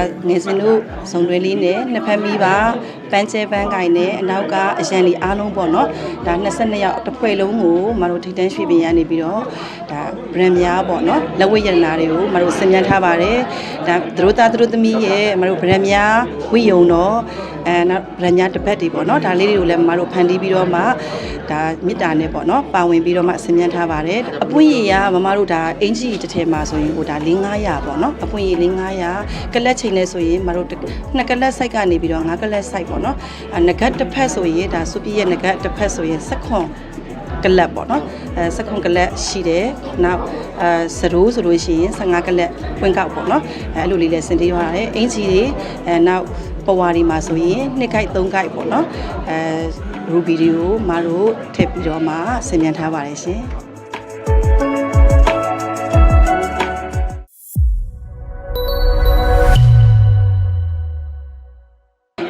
ဒါငယ်စင်တို့ဇုံတွဲလေးနဲ့နှစ်ဖက်မီးပါပန်းကျဲပန်းကိုင်နဲ့အနောက်ကအရန်လီအားလုံးပေါ့နော်ဒါ22ယောက်တစ်ဖွဲ့လုံးကိုမတို့ထိတ်တန်းရွှေပြင်ရနေပြီးတော့ဒါ brand များပေါ့နော်လက်ဝတ်ရတနာတွေကိုမတို့စင်မြန်းထားပါတယ်ဒါသူတို့သားသူတို့သမီးရဲ့မတို့ brand များဝိယုံတော့အဲနောက် brand များတစ်ပတ်တွေပေါ့နော်ဒါလေးတွေကိုလည်းမတို့ဖန်တီးပြီးတော့မှဒါမေတ္တာနဲ့ပေါ့နော်ပါဝင်ပြီးတော့မှစင်မြန်းထားပါတယ်အပွင့်ရည်ကမမတို့ဒါအင်ကြီးတစ်ထည်မှာဆိုရင်ဟိုဒါ4-500ပေါ့နော်အပွင့်ရည်4-500ကလက်ချိန်လဲဆိုရင်မတို့နှစ်ကလက်ဆိုင်ကနေပြီးတော့5ကလက်ဆိုင်ပေါ့နော်အဲငကတ်တစ်ဖက်ဆိုရင်ဒါစူပီရဲ့ငကတ်တစ်ဖက်ဆိုရင်စက်ခွန်ကလပ်ပေါ့နော်အဲစက်ခွန်ကလပ်ရှိတယ်နောက်အဲစရိုးဆိုလို့ရှိရင်15ကလပ်ဖွင့်ကောက်ပေါ့နော်အဲအဲ့လိုလေးလည်းစင်သေးရတယ်အင်ကြီးတွေအဲနောက် ပဝါဒီမှာဆိုရင်2ကိုက်3ကိုက်ပေါ့နော်အဲရူဘီတွေကိုမတို့ထည့်ပြီးတော့မှဆင်မြန်ထားပါတယ်ရှင်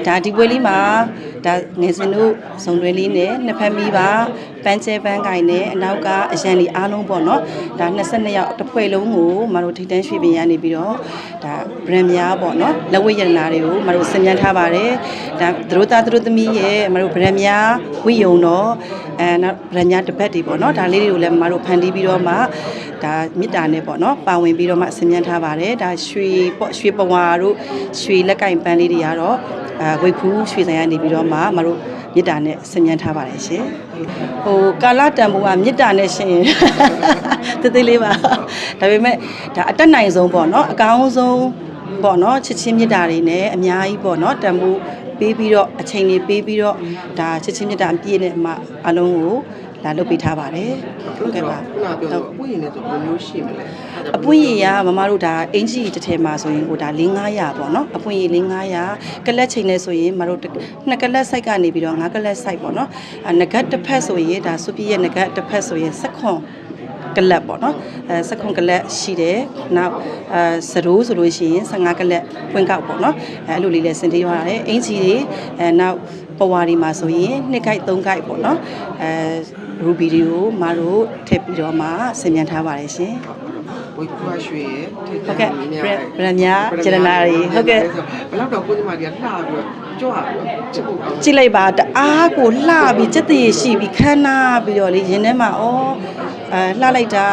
ဒါဒီပွဲလေးမှာ ဒါငယ်စင်တို့ဇုံတွဲလေးနဲ့နှစ်ဖက်မီးပါပန်းကျဲပန်းကိုင်နဲ့အနောက်ကအရန်လီအားလုံးပေါ့နော်ဒါ22ယောက်တစ်ဖွဲ့လုံးကိုမတို့ထိတ်တန်းရွှေပြင်ရနေပြီးတော့ဒါ brand များပေါ့နော်လက်ဝတ်ရတနာတွေကိုမတို့စင်မြန်းထားပါတယ်ဒါသူတို့သားသူတို့သမီးရဲ့မတို့ brand များဝိယုံတော့အဲနောက် brand များတစ်ပတ်တွေပေါ့နော်ဒါလေးတွေကိုလည်းမတို့ဖန်တီးပြီးတော့မှဒါမေတ္တာနဲ့ပေါ့နော်ပါဝင်ပြီးတော့မှစင်မြန်းထားပါတယ်ဒါရွှေပေါ့ရွှေပဝါတို့ရွှေလက်ကင်ပန်းလေးတွေကတော့အဲ ဝိတ်ဖူးရွှေဆိုင်ကနေပြီးတော့မှမတို့မေတ္တာနဲ့ဆင်ញံထားပါတယ်ရှင်ဟိုကာလတန်ဖိုးကမေတ္တာနဲ့ရှင်တသေးလေးပါဒါပေမဲ့ဒါအတက်နိုင်ဆုံးပေါ့နော်အကောင်းဆုံးပေါ့နော်ချစ်ချင်းမေတ္တာတွေနဲ့အများကြီးပေါ့နော်တန်ဖိုးပေးပြီးတော့အချိန်လေးပေးပြီးတော့ဒါချစ်ချင်းမေတ္တာအပြည့်နဲ့အမအလုံးကို လာလုပ်ပေးထားပါတယ်ဟုတ်ကဲ့ပါခုနပြောတော့ပွင့်ရင်လည်းဆိုဘယ်လိုမျိုးရှိမလဲအပွင့်ရည်ကမမတို့ဒါအင်ကြီးတစ်ထည်မှာဆိုရင်ဟိုဒါ4-500ပေါ့နော်အပွင့်ရည်4-500ကလက်ချိန်လဲဆိုရင်မတို့နှစ်ကလက်ဆိုင်ကနေပြီးတော့5ကလက်ဆိုင်ပေါ့နော်အဲငကတ်တစ်ဖက်ဆိုရင်ဒါစူပီရဲ့ငကတ်တစ်ဖက်ဆိုရင်စက်ခွန်ကလပ်ပေါ့နော်အဲစက်ခွန်ကလပ်ရှိတယ်နောက်အဲစရိုးဆိုလို့ရှိရင်15ကလပ်ဖွင့်ကောက်ပေါ့နော်အဲအဲ့လိုလေးလည်းစင်သေးရတယ်အင်ကြီးတွေအဲနောက်ပဝါဒီမှာဆိုရင်2ကိုက်3ကိုက်ပေါ့နော်အဲ ရူဘီတွေကိုမတို့ထည့်ပြီးတော့မှဆင်မြန်ထားပါတယ်ရှင်ဝိတ်ကွာရွှေရဲ့ထိတ်ဟုတ်ကဲ့ brand များကျရနာတွေဟုတ်ကဲ့ဘယ်တော့တော့ကိုညီမတွေကလှပြီးတော့ကြွပြီးတော့ချစ်ဖို့ကောင်းကြည့်လိုက်ပါတအားကိုလှပြီးစက်တည်ရှိပြီးခမ်းနားပြီးတော့လေရင်ထဲမှာဩအဲလှလိုက်တာ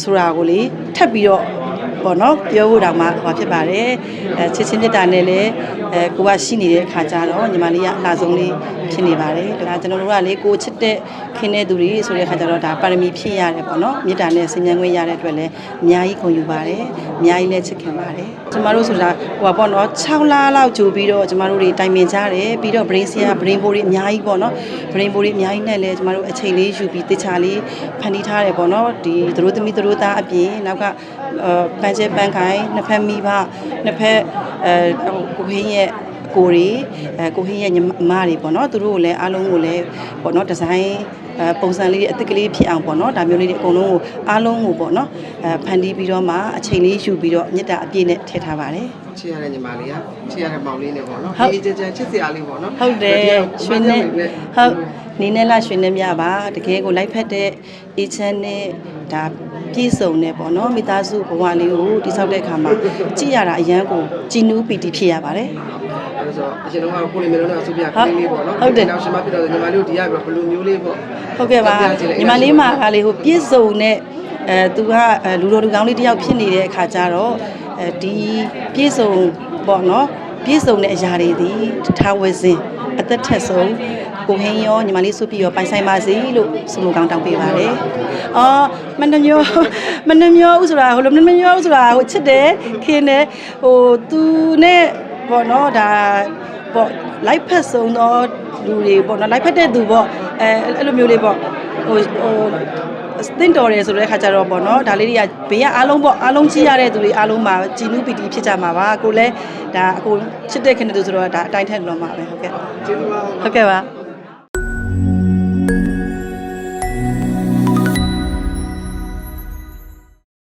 ဆိုတာကိုလေထပ်ပြီးတော့ ပေါ့နော်ပြောဖို့တောင်မှဟောဖြစ်ပါတယ်အဲချစ်ချင်းမြတ်တာနဲ့လည်းအဲကိုကရှိနေတဲ့အခါကျတော့ညီမလေးကအလှဆုံးလေးဖြစ်နေပါတယ်ဒါကျွန်တော်တို့ကလေကိုချစ်တဲ့ခင်တဲ့သူတွေဆိုတဲ့အခါကျတော့ဒါပါရမီဖြည့်ရတယ်ပေါ့နော်မြတ်တာနဲ့ဆင်ញံခွင့်ရတဲ့အတွက်လည်းအများကြီးခုံယူပါတယ်အများကြီးလည်းချစ်ခင်ပါတယ်ကျမတို့ဆိုတာဟိုပါပေါ့နော်6လလောက်ကြိုပြီးတော့ကျမတို့တွေတိုင်ပင်ကြတယ်ပြီးတော့ brain ဆရာ brain ဘိုးတွေအများကြီးပေါ့နော် brain ဘိုးတွေအများကြီးနဲ့လည်းကျမတို့အချိန်လေးယူပြီးတခြားလေးဖန်တီးထားတယ်ပေါ့နော်ဒီသူတို့သမီးသူတို့သားအပြင်နောက်ကအဲပန်းကျဲပန်းခိုင်နှစ်ဖက်မိဘနှစ်ဖက်အဲကိုဟင်းရဲ့ကိုရီအဲကိုဟင်းရဲ့ညီမတွေပေါ့နော်သူတို့ကိုလည်းအားလုံးကိုလည်းပေါ့နော်ဒီဇိုင်းအဲ ပုံစံလေးတွေအသစ်ကလေးဖြစ်အောင်ပေါ့နော်ဒါမျိုးလေးတွေအကုန်လုံးကိုအားလုံးကိုပေါ့နော်အဲဖန်တီးပြီးတော့မှအချိန်လေးယူပြီးတော့မြစ်တာအပြည့်နဲ့ထည့်ထားပါတယ်ချစ်ရတဲ့ညီမလေးကချစ်ရတဲ့မောင်လေးနဲ့ပေါ့နော်ဟုတ်ဒီကြကြချစ်စရာလေးပေါ့နော်ဟုတ်တယ်ရွရွှေှေနဲ့နဲ့ဟုတ်နေနဲ့လားရွှေနဲ့မြပါတကယ်ကိုလိုက်ဖက်တဲ့အေချမ်းနဲ့ဒါပြည့်စုံနေပေါ့နော်မိသားစုဘဝလေးကိုတိဆောက်တဲ့အခါမှာကြည့်ရတာအရန်ကိုကြည်နူးပီတိဖြစ်ရပါတယ် အဲ့ဆိုအရင်တော့ကိုလေးမျိုးလုံးနဲ့အဆုပြကလေးလေးပေါ့နော်ဟုတ်တယ်နောက်ရှင်မဖြစ်တော့ညီမလေးတို့ဒီရပြီးဘယ်လိုမျိုးလေးပေါ့ဟုတ်ကဲ့ပါညီမလေးမှာကလေဟိုပြည့်စုံတဲ့အဲသူကအဲလူတော်လူကောင်းလေးတစ်ယောက်ဖြစ်နေတဲ့အခါကျတော့အဲဒီပြည့်စုံပေါ့နော်ပြည့်စုံတဲ့အရာတွေဒီထားဝဲစဉ်အသက်ထက်ဆုံးကိုဟင်းရောညီမလေးစုပြီးရောပိုင်ဆိုင်ပါစေလို့ဆုမကောင်းတောင်းပေးပါတယ်။အော်မနှမျိုးမနှမျိုးဥဆိုတာဟိုလိုမနှမျိုးဥဆိုတာဟိုချစ်တယ်ခင်းတယ်ဟိုသူနဲ့ ပေါ့နော်ဒါပေါ့လိုက်ဖက်ဆုံးသောလူတွေပေါ့နော်လိုက်ဖက်တဲ့သူပေါ့အဲအဲ့လိုမျိုးလေးပေါ့ဟိုဟိုသင့်တော်တယ်ဆိုတဲ့ခါကျတော့ပေါ့နော်ဒါလေးတွေကဘေးကအားလုံးပေါ့အားလုံးကြည့်ရတဲ့သူတွေအားလုံးမှာကြည်နူးပီတီဖြစ်ကြမှာပါကိုလည်းဒါအကိုချစ်တဲ့ခင်တဲ့သူဆိုတော့ဒါအတိုင်းထက်လွန်မှာပဲဟုတ်ကဲ့ကျေးဇူးပါဟုတ်ကဲ့ပါ